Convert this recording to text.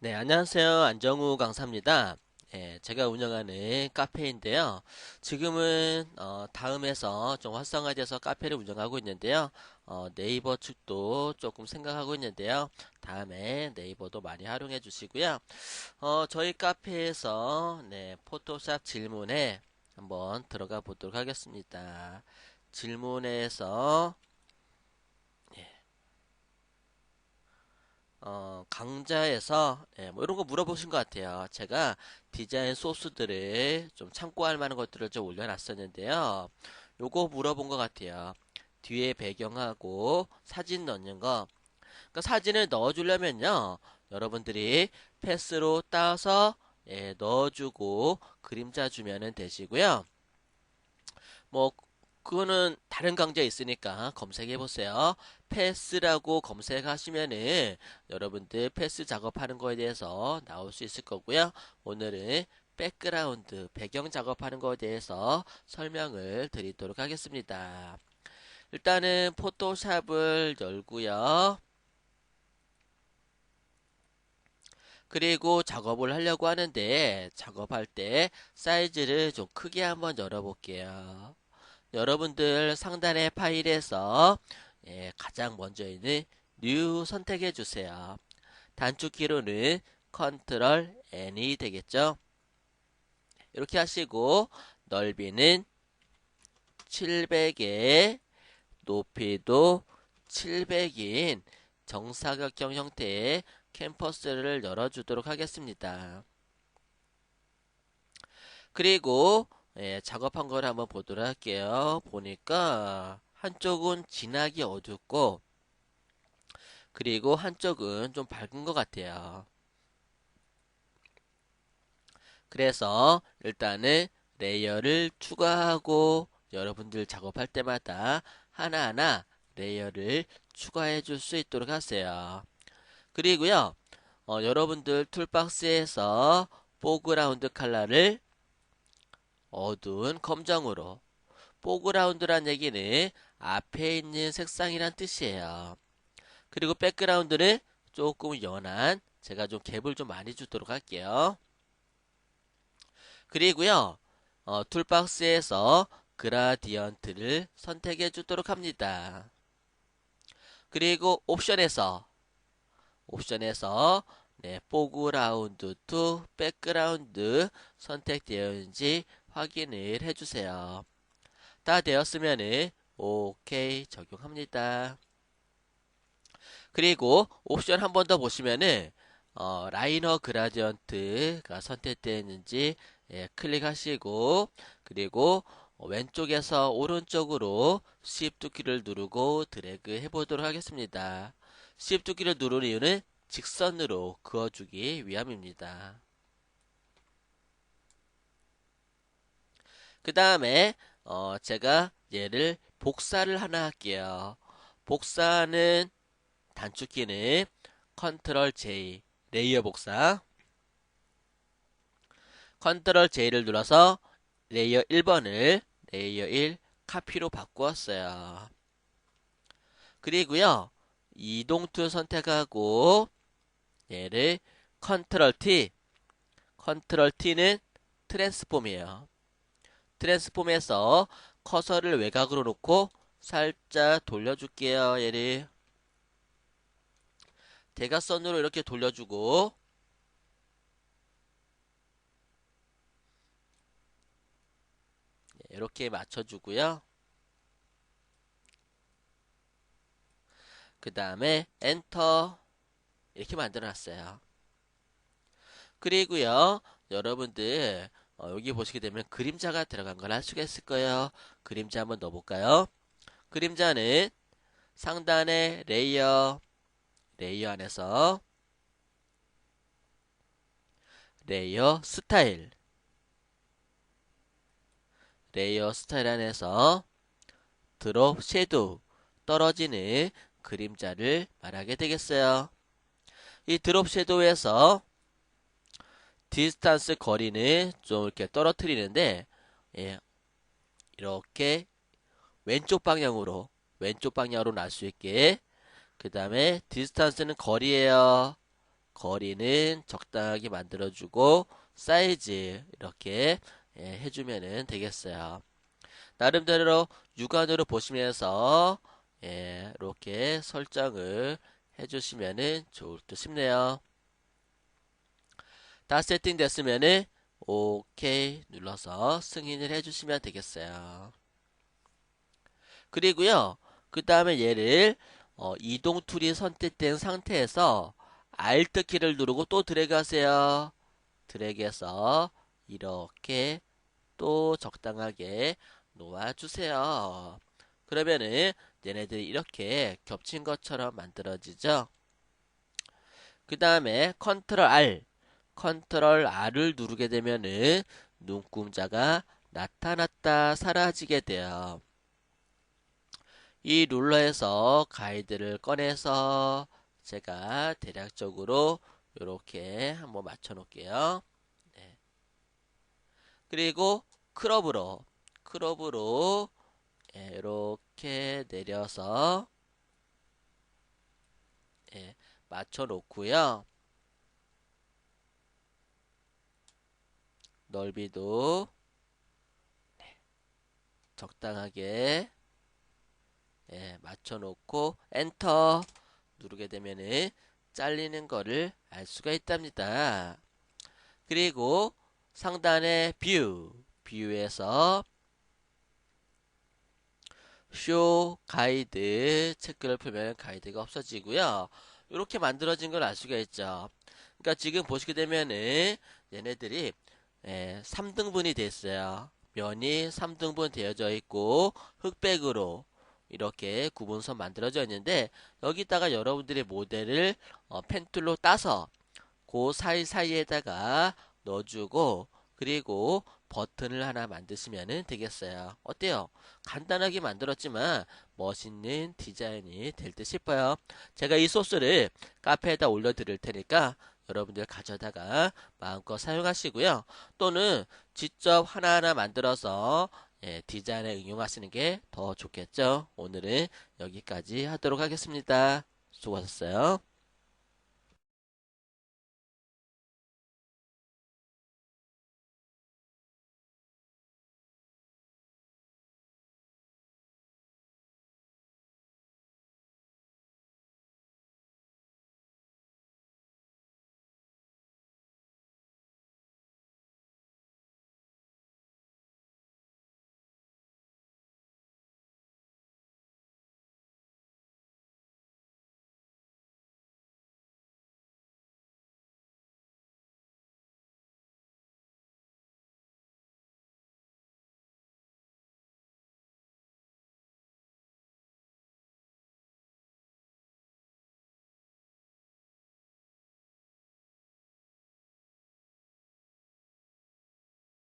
네, 안녕하세요. 안정우 강사입니다. 예, 제가 운영하는 카페인데요. 지금은 어, 다음에서 좀 활성화돼서 카페를 운영하고 있는데요. 어, 네이버 측도 조금 생각하고 있는데요. 다음에 네이버도 많이 활용해 주시고요. 어, 저희 카페에서 네, 포토샵 질문에 한번 들어가 보도록 하겠습니다. 질문에서 어, 강좌에서 예, 뭐 이런 거 물어보신 것 같아요. 제가 디자인 소스들을 좀 참고할 만한 것들을 좀 올려놨었는데요. 요거 물어본 것 같아요. 뒤에 배경하고 사진 넣는 거. 그러니까 사진을 넣어주려면요. 여러분들이 패스로 따서 예, 넣어주고 그림자 주면은 되시고요. 뭐 그거는 다른 강좌에 있으니까 검색해 보세요. 패스라고 검색하시면은 여러분들 패스 작업하는 거에 대해서 나올 수 있을 거고요. 오늘은 백그라운드 배경 작업하는 거에 대해서 설명을 드리도록 하겠습니다. 일단은 포토샵을 열고요. 그리고 작업을 하려고 하는데 작업할 때 사이즈를 좀 크게 한번 열어볼게요. 여러분들 상단의 파일에서 예, 가장 먼저 있는 New 선택해 주세요. 단축키로는 Ctrl N이 되겠죠. 이렇게 하시고 넓이는 700에 높이도 700인 정사각형 형태의 캠퍼스를 열어주도록 하겠습니다. 그리고 예, 작업한 걸 한번 보도록 할게요. 보니까 한쪽은 진하게 어둡고 그리고 한쪽은 좀 밝은 것 같아요. 그래서 일단은 레이어를 추가하고 여러분들 작업할 때마다 하나하나 레이어를 추가해 줄 수 있도록 하세요. 그리고요, 어, 여러분들 툴박스에서 포그라운드 컬러를 어두운 검정으로 포그라운드란 얘기는 앞에 있는 색상이란 뜻이에요. 그리고 백그라운드는 조금 연한 제가 좀 갭을 좀 많이 주도록 할게요. 그리고요 어, 툴박스에서 그라디언트를 선택해 주도록 합니다. 그리고 옵션에서 옵션에서 네, 포그라운드 투 백그라운드 선택되어 있는지 확인을 해주세요. 다 되었으면 오케이 적용합니다. 그리고 옵션 한 번 더 보시면은 어, 라이너 그라디언트가 선택되어 있는지 예, 클릭하시고 그리고 왼쪽에서 오른쪽으로 Shift 키를 누르고 드래그 해보도록 하겠습니다. Shift 키를 누르는 이유는 직선으로 그어주기 위함입니다. 그 다음에 어 제가 얘를 복사를 하나 할게요. 복사는 단축키는 컨트롤 J 레이어 복사 컨트롤 J를 눌러서 레이어 1번을 레이어 1 카피로 바꾸었어요. 그리고요 이동 툴 선택하고 얘를 컨트롤 T 컨트롤 T는 트랜스폼이에요. 트랜스폼에서 커서를 외곽으로 놓고 살짝 돌려줄게요. 얘를 대각선으로 이렇게 돌려주고 이렇게 맞춰주고요. 그 다음에 엔터 이렇게 만들어 놨어요. 그리고요 여러분들 어, 여기 보시게 되면 그림자가 들어간 걸 알 수가 있을 거예요. 그림자 한번 넣어볼까요? 그림자는 상단의 레이어, 레이어 안에서 레이어 스타일, 레이어 스타일 안에서 드롭 섀도우, 떨어지는 그림자를 말하게 되겠어요. 이 드롭 섀도우에서 디스탄스 거리는 좀 이렇게 떨어뜨리는데 예, 이렇게 왼쪽 방향으로 왼쪽 방향으로 날 수 있게 그 다음에 디스탄스는 거리예요 거리는 적당하게 만들어주고 사이즈 이렇게 예, 해주면 되겠어요. 나름대로 육안으로 보시면서 예, 이렇게 설정을 해주시면 좋을 듯 싶네요. 다 세팅됐으면 오케이 눌러서 승인을 해주시면 되겠어요. 그리고요, 그 다음에 얘를 어, 이동 툴이 선택된 상태에서 Alt 키를 누르고 또 드래그 하세요. 드래그해서 이렇게 또 적당하게 놓아주세요. 그러면은 얘네들이 이렇게 겹친 것처럼 만들어지죠. 그 다음에 컨트롤 R, 컨트롤 R을 누르게 되면은 눈금자가 나타났다 사라지게 돼요. 이 룰러에서 가이드를 꺼내서 제가 대략적으로 이렇게 한번 맞춰 놓을게요. 네. 그리고 크롭으로 크롭으로 이렇게 내려서 예, 맞춰 놓고요. 넓이도 네, 적당하게 예, 맞춰 놓고 엔터 누르게 되면은 잘리는 거를 알 수가 있답니다. 그리고 상단에 뷰, 뷰에서 쇼 가이드 체크를 풀면 가이드가 없어지고요. 이렇게 만들어진 걸 알 수가 있죠. 그러니까 지금 보시게 되면은 얘네들이 예, 3등분이 됐어요. 면이 3등분 되어져 있고 흑백으로 이렇게 구분선 만들어져 있는데 여기다가 여러분들의 모델을 어, 펜툴로 따서 그 사이사이에다가 넣어주고 그리고 버튼을 하나 만드시면 되겠어요. 어때요? 간단하게 만들었지만 멋있는 디자인이 될 듯 싶어요. 제가 이 소스를 카페에다 올려드릴 테니까 여러분들 가져다가 마음껏 사용하시고요. 또는 직접 하나하나 만들어서 예, 디자인에 응용하시는 게 더 좋겠죠. 오늘은 여기까지 하도록 하겠습니다. 수고하셨어요.